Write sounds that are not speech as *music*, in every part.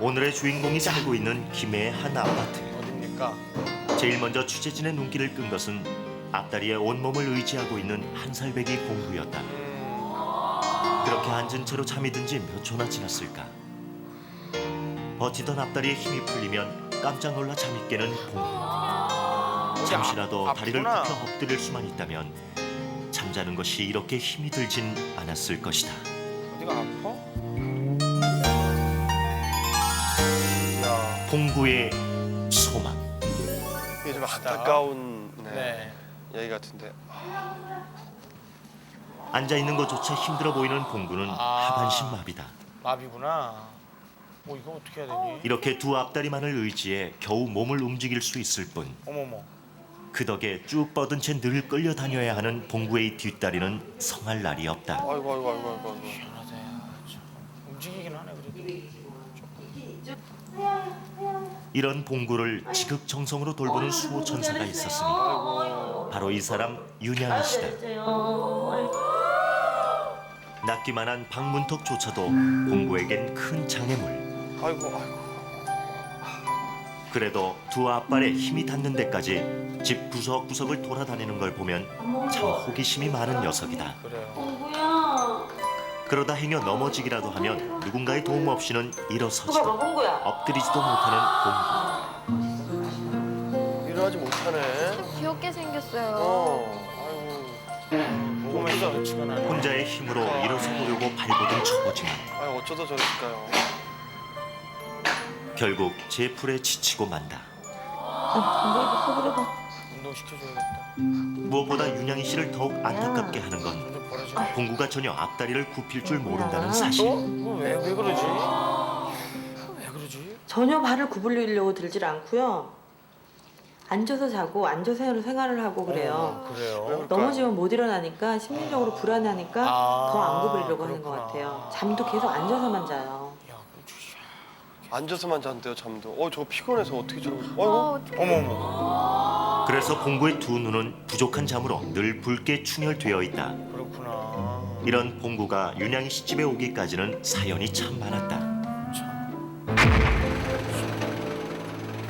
오늘의 주인공이 살고 있는 김해의 한 아파트. 어딥니까? 제일 먼저 취재진의 눈길을 끈 것은 앞다리에 온몸을 의지하고 있는 한살배기 공부였다. 그렇게 앉은 채로 잠이 든 지 몇 초나 지났을까. 버티던 앞다리에 힘이 풀리면 깜짝 놀라 잠이 깨는 공부. 잠시라도 아- 다리를 아프구나. 굽혀 엎드릴 수만 있다면 잠자는 것이 이렇게 힘이 들진 않았을 것이다. 어디가 아파? 공부의 소망. 이게 좀 안타까운 네, 네. 얘기 같은데. 앉아 있는 것조차 힘들어 보이는 봉구는 아. 하반신 마비다. 마비구나. 뭐 이거 어떻게 해야 되니? 이렇게 두 앞다리만을 의지해 겨우 몸을 움직일 수 있을 뿐. 어머머. 그 덕에 쭉 뻗은 채 늘 끌려다녀야 하는 봉구의 뒷다리는 성할 날이 없다. 아이고 아이고 아이고 아이고. 아이고. 희한하다. 야, 참. 움직이긴 하네 그래도. 이런 봉구를 지극정성으로 돌보는 수호 천사가 있었으니 바로 이 사람 윤양이 씨다. 낫기만한 방문턱조차도 봉구에겐 큰 장애물. 아이고. 그래도 두 앞발에 힘이 닿는 데까지 집 구석구석을 돌아다니는 걸 보면 참 호기심이 많은 녀석이다. 그래요. 그러다 행여 넘어지기라도 하면 누군가의 도움 없이는 누가 봐, 일어서지도 홍구야. 엎드리지도 못하는 일어나지 못하네. 귀엽게 생겼어요. 어. 아이고. 혼자의 힘으로 일어서 보려고 발버둥 쳐보지만 어쩌다 저랬을까요? 결국 제 풀에 지치고 만다. 운동 시켜줘야겠다. 무엇보다 윤양이 씨를 더욱 안타깝게 하는 건 벌어지. 봉구가 전혀 앞다리를 굽힐 줄 모른다는 사실. 왜왜 왜 그러지? 전혀 발을 구부리려고 들질 않고요. 앉아서 자고 앉아서 생활을 하고 그래요. 어, 그래요. 넘어지면 못 일어나니까 심리적으로 불안하니까 아, 더 안 구부리려고 하는 것 그렇구나. 같아요. 잠도 계속 앉아서만 자요. 앉아서만 잔대요 잠도. 어 저 피곤해서 어떻게 저러고. 아이고. 어. 어머 어머. 그래서 봉구의 두 눈은 부족한 잠으로 늘 붉게 충혈되어 있다. 그렇구나. 이런 봉구가 윤양이 씨 집에 오기까지는 사연이 참 많았다.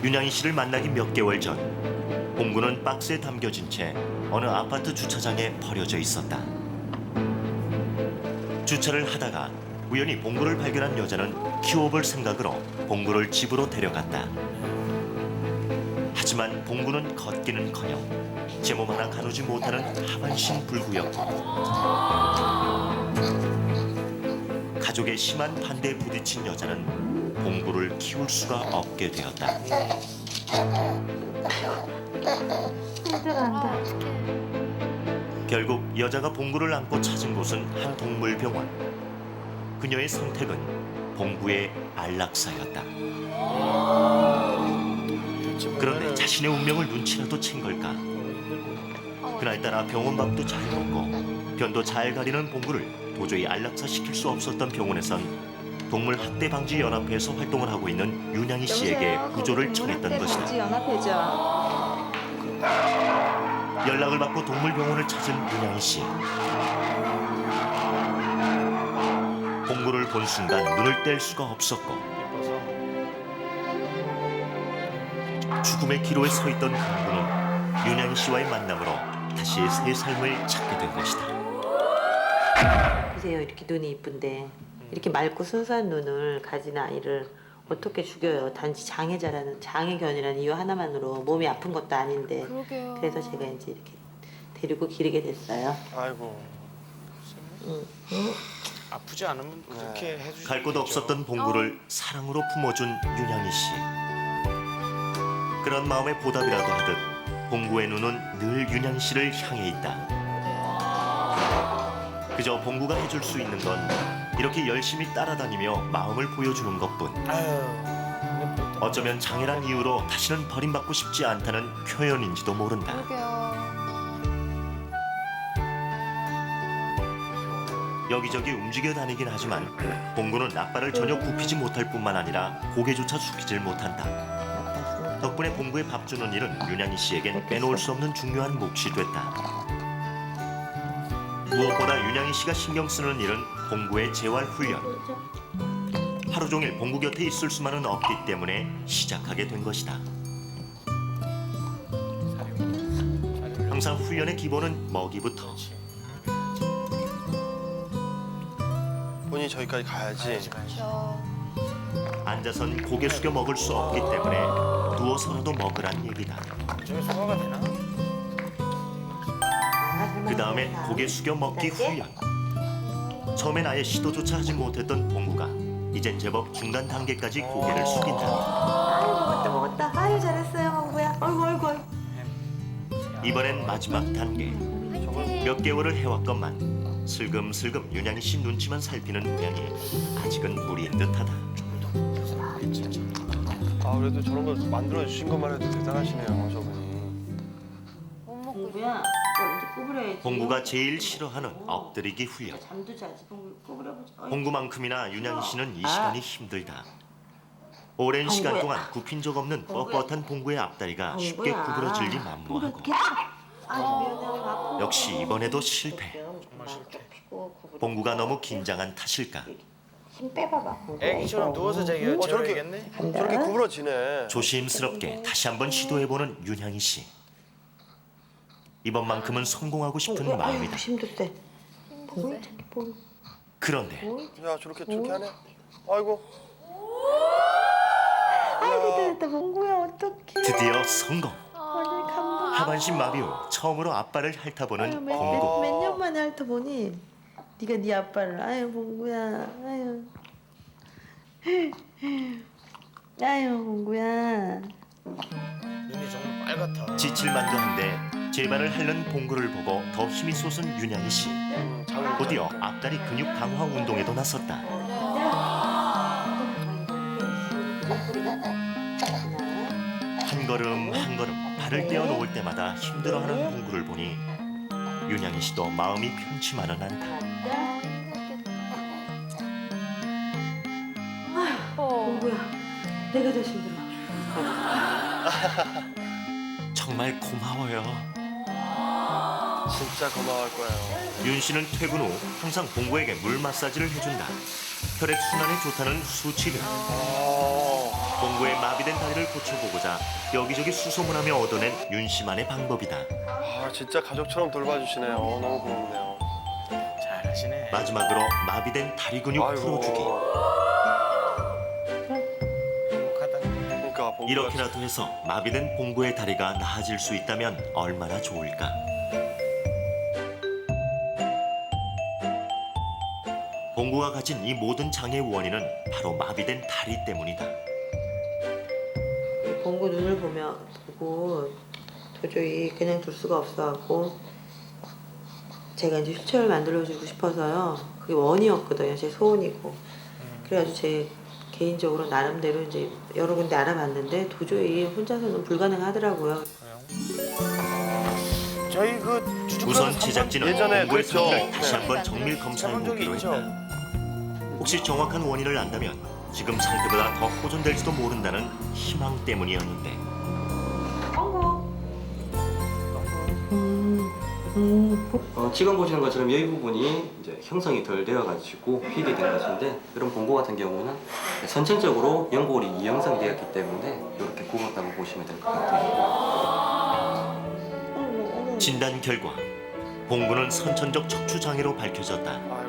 윤양이 씨를 만나기 몇 개월 전 봉구는 박스에 담겨진 채 어느 아파트 주차장에 버려져 있었다. 주차를 하다가 우연히 봉구를 발견한 여자는 키워볼 생각으로 봉구를 집으로 데려갔다. 하지만 봉구는 걷기는커녕 제 몸 하나 가누지 못하는 하반신 불구였고 가족의 심한 반대에 부딪힌 여자는 봉구를 키울 수가 없게 되었다. 결국 여자가 봉구를 안고 찾은 곳은 한 동물병원. 그녀의 선택은 봉구의 안락사였다. 그런데 자신의 운명을 눈치라도 챈 걸까? 그날따라 병원 밥도 잘 먹고 변도 잘 가리는 봉구를 도저히 안락사 시킬 수 없었던 병원에선 동물 학대 방지 연합회에서 활동을 하고 있는 윤양이 씨에게 구조를 청했던 것이다. 연합회죠. 연락을 받고 동물병원을 찾은 윤양이 씨. 봉구를 본 순간 눈을 뗄 수가 없었고. 죽음의 기로에 서 있던 봉구는 윤양이 씨와의 만남으로 다시 새 삶을 찾게 된 것이다. 보세요, 이렇게 눈이 이쁜데 이렇게 맑고 순수한 눈을 가진 아이를 어떻게 죽여요? 단지 장애자라는 장애견이라는 이유 하나만으로 몸이 아픈 것도 아닌데 그러게요. 그래서 제가 이제 이렇게 데리고 기르게 됐어요. 아이고. 응. 아프지 않으면 그렇게 해주지. 갈 곳 없었던 봉구를 사랑으로 품어준 윤양이 씨. 그런 마음의 보답이라도 하듯 봉구의 눈은 늘 윤양이 씨를 향해 있다. 그저 봉구가 해줄 수 있는 건 이렇게 열심히 따라다니며 마음을 보여주는 것뿐. 아유. 어쩌면 장애란 이유로 다시는 버림받고 싶지 않다는 표현인지도 모른다. 그러게요. 여기저기 움직여 다니긴 하지만 봉구는 앞발을 전혀 굽히지 못할 뿐만 아니라 고개조차 숙이질 못한다. 덕분에 봉구의 밥 주는 일은 윤양이 씨에겐 빼놓을 수 없는 중요한 몫이 됐다. 무엇보다 윤양이 씨가 신경 쓰는 일은 봉구의 재활 훈련. 하루 종일 봉구 곁에 있을 수만은 없기 때문에 시작하게 된 것이다. 항상 훈련의 기본은 먹이부터. 본인이 저기까지 가야지. 저 앉아선 고개 숙여 먹을 수 없기 때문에 누워서라도 먹으란 얘기다. 저게 소화가 되나? 그 다음엔 고개 숙여 먹기 훈련. 처음엔 아예 시도조차 하지 못했던 봉구가 이젠 제법 중간 단계까지 고개를 숙인다. 아유 먹었다 먹었다. 아유 잘했어요 망구야. 아이고 아이고. 아이고. 이번엔 마지막 단계. 몇 개월을 해왔건만 슬금슬금 윤양이 씨 눈치만 살피는 모양이 아직은 무리인 듯하다. 아 그래도 저런 걸 만들어 주신 것만 해도 대단하시네요 저분이. 못 먹고 봉구야 구부려야지. 봉구가 제일 싫어하는 엎드리기 훈련. 잠도 자지 봉구 구부려보자. 어이. 봉구만큼이나 윤양이 씨는 이 시간이 힘들다. 오랜 시간 봉구야. 동안 굽힌 적 없는 봉구야. 뻣뻣한 봉구의 앞다리가 쉽게 봉구야. 구부러질리 만무하고 미안해 아파. 역시 이번에도 실패. 정말 실패. 피고 구부려. 봉구가 너무 긴장한 탓일까 힘 빼봐봐. 봉구. 애기처럼 누워서 자기가 어, 저렇게-. 간다. 저렇게 구부러지네. 조심스럽게 다시 한번 시도해보는 윤향이 씨. 이번만큼은 성공하고 싶은 봉구야, 아유, 마음이다. 힘도 세. 힘드세. 저기 봉구. 그런데 야 저렇게 저렇게 하네. 아이고. 아이고 됐다 봉구야 어떡해. 드디어 성공. 감동. 하반신 마비 후 처음으로 앞발을 핥아보는 봉구. 몇년 만에 핥아보니 네가 네 아빠를 아유 봉구야 아유 아유 봉구야 눈이 정말 빨갛다. 지칠만도 한데 제 발을 핥는 봉구를 보고 더 힘이 솟은 윤양이 씨. 곧이어 앞다리 근육 강화 운동에도 나섰다. 한 걸음 한 걸음 발을 떼어놓을 때마다 힘들어하는 봉구를 보니 윤양이 씨도 마음이 편치만은 않다. 어. 봉구야 내가 더 힘들어 *laughs* 정말 고마워요. 진짜 고마워할 거예요. 윤 씨는 퇴근 후 항상 봉구에게 물 마사지를 해준다. 혈액 순환에 좋다는 수치료. 아, 봉구의 마비된 다리를 고쳐보고자 여기저기 수소문하며 얻어낸 윤 씨만의 방법이다. 아 진짜 가족처럼 돌봐주시네요. 너무 고맙네요. 잘하시네. 마지막으로 마비된 다리 근육 풀어주기. 행복하다. 그러니까 봉구가 이렇게라도 해서 마비된 봉구의 다리가 나아질 수 있다면 얼마나 좋을까. 봉구가 가진 이 모든 장애의 원인은 바로 마비된 다리 때문이다. 봉구 눈을 보면 보고 도저히 그냥 둘 수가 없어갖고 제가 이제 휠체어를 만들어주고 싶어서요. 그게 원이었거든요. 제 소원이고. 그래가지고 제 개인적으로 나름대로 이제 여러 군데 알아봤는데 도저히 혼자서는 불가능하더라고요. 저희 그 우선 삼번- 제작진은 예전에 그랬죠. 상태를 다시 네. 한번 정밀 검사해 해본 적이 보기로. 했다. 혹시 정확한 원인을 안다면 지금 상태보다 더 호전될지도 모른다는 희망 때문이었는데 음, 음, 어, 지금 보시는 것처럼 이 부분이 이제 형성이 덜 되어가지고 휘게 된 것인데 이런 봉고 같은 경우는 선천적으로 연골이 이형성되었기 때문에 이렇게 굽었다고 보시면 될 것 같아요. 진단 결과 봉구는 선천적 척추 장애로 밝혀졌다.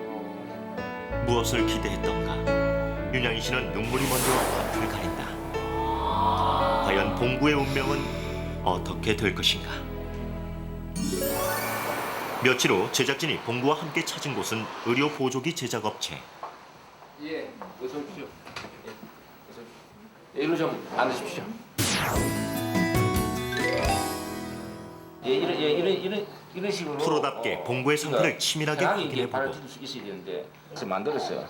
무엇을 기대했던가 윤양이 씨는 눈물이 먼저 앞을 가린다. 과연 봉구의 운명은 어떻게 될 것인가? 며칠 후 제작진이 봉구와 함께 찾은 곳은 의료 보조기 제작 업체. 예, 어서 오십시오. 오십시오. 예, 일로 좀 앉으십시오. 예, 이런, 예, 이런, 이런, 이런 식으로. 프로답게 봉구의 상태를 그러니까 치밀하게 확인해보고 수 있어야 되는데 그래서 만들었어요.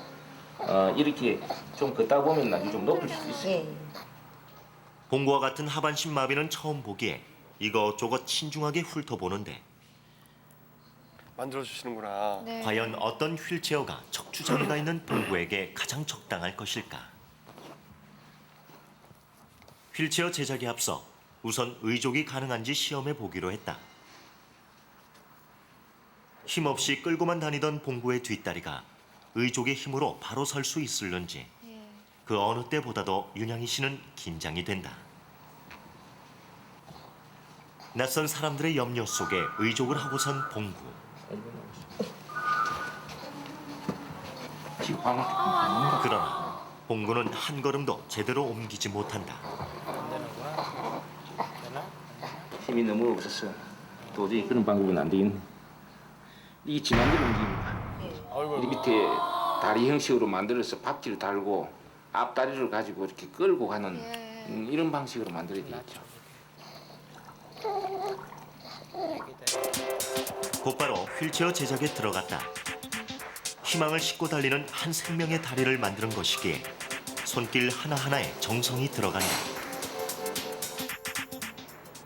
어, 이렇게 좀 걷다 보면 나중에 좀 높을 수도 있어요. 예. 봉구와 같은 하반신 마비는 처음 보기에 이것저것 신중하게 훑어보는데 만들어 주시는구나. 네. 과연 어떤 휠체어가 척추 장애가 있는 봉구에게 가장 적당할 것일까? 휠체어 제작에 앞서 우선 의족이 가능한지 시험해 보기로 했다. 힘없이 끌고만 다니던 봉구의 뒷다리가 의족의 힘으로 바로 설 수 있을는지 예. 그 어느 때보다도 윤양이 씨는 긴장이 된다. 낯선 사람들의 염려 속에 의족을 하고선 봉구. 그러나 봉구는 한 걸음도 제대로 옮기지 못한다. 힘이 너무 없었어. 도저히 그런 방법은 안 되겠네. 이 지난대로 움직입니다. 이 밑에 다리 형식으로 만들어서 밥지를 달고 앞다리를 가지고 이렇게 끌고 가는 예. 음, 이런 방식으로 만들어야 되겠죠. 곧바로 휠체어 제작에 들어갔다. 희망을 싣고 달리는 한 생명의 다리를 만드는 것이기에 손길 하나하나에 정성이 들어간다.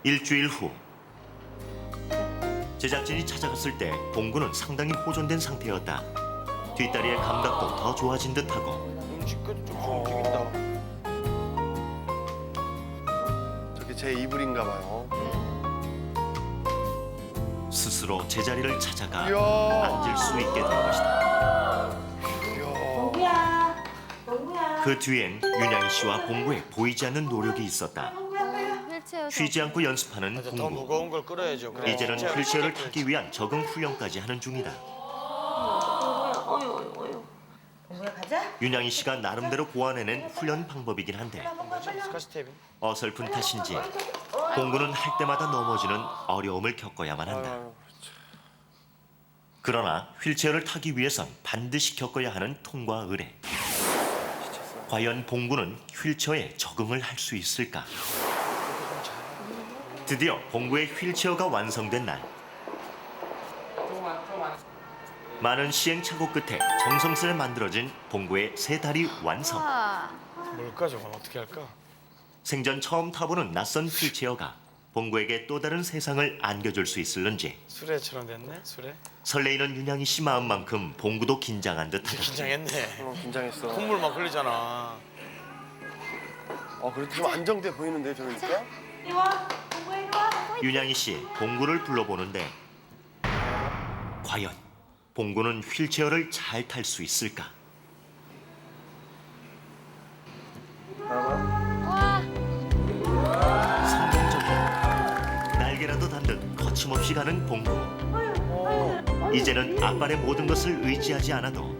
일주일 후 제작진이 찾아갔을 때 봉구는 상당히 호전된 상태였다. 뒷다리의 감각도 더 좋아진 듯하고 좀 움직인다. 저게 제 이불인가 봐요. 스스로 제자리를 찾아가 이야. 앉을 수 있게 된 것이다. 이야. 봉구야, 봉구야. 그 뒤엔 윤양이 씨와 봉구의 보이지 않는 노력이 있었다. 쉬지 않고 연습하는 맞아, 더 봉구. 무거운 걸 끌어야죠. 그래. 이제는 휠체어를 타기 위한 적응 훈련까지 하는 중이다. 가자. 윤양이 씨가 나름대로 고안해낸 훈련 방법이긴 한데. 어설픈 탓인지 봉구는 할 때마다 넘어지는 어려움을 겪어야만 한다. 아유, 그러나 휠체어를 타기 위해선 반드시 겪어야 하는 통과 의례. 과연 봉구는 휠체어에 적응을 할 수 있을까? 드디어 봉구의 휠체어가 완성된 날. 많은 시행착오 끝에 정성스레 만들어진 봉구의 세 다리 완성. 와. 뭘까 저건 어떻게 할까? 생전 처음 타보는 낯선 휠체어가 봉구에게 또 다른 세상을 안겨줄 수 있을런지 수레처럼 됐네. 수레. 설레이는 윤양이 씨 마음만큼 봉구도 긴장한 듯하다. 긴장했네. 어, 긴장했어. 콧물 막 흘리잖아. 어, 그래도 좀 안정돼 보이는데 저러니까? 이리 와, 봉구야 이리 와. 윤양이 씨 봉구를 불러보는데 과연 봉구는 휠체어를 잘 탈 수 있을까? 와. 성공적인 날개라도 단듯 거침없이 가는 봉구. 이제는 앞발의 모든 것을 의지하지 않아도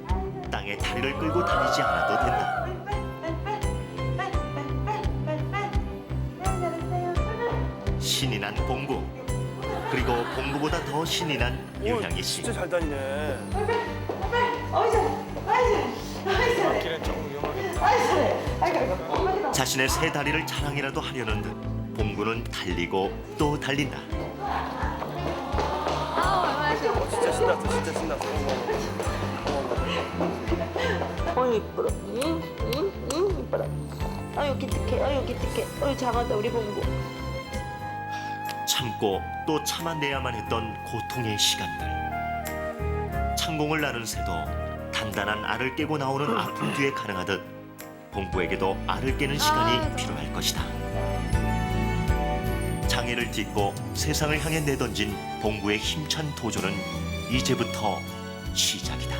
땅에 다리를 끌고 다니지 않아도 된다. 신이 난 봉구 그리고 봉구보다 더 신이 난 윤양이 씨. 진짜 잘 다니네. 자신의 세 다리를 자랑이라도 하려는 듯 봉구는 달리고 또 달린다. 아 얼마나 좋아. 어, 진짜 신났어, 진짜 신났어. 어유 이쁘라. 응, 응, 응 이쁘라. 아유 기특해, 아유 기특해. 아유 잘한다 우리 봉구. 참고 또 참아내야만 했던 고통의 시간들. 창공을 나는 새도 단단한 알을 깨고 나오는 아픔 뒤에 가능하듯 봉구에게도 알을 깨는 시간이 아, 필요할 것이다. 장애를 딛고 세상을 향해 내던진 봉구의 힘찬 도전은 이제부터 시작이다.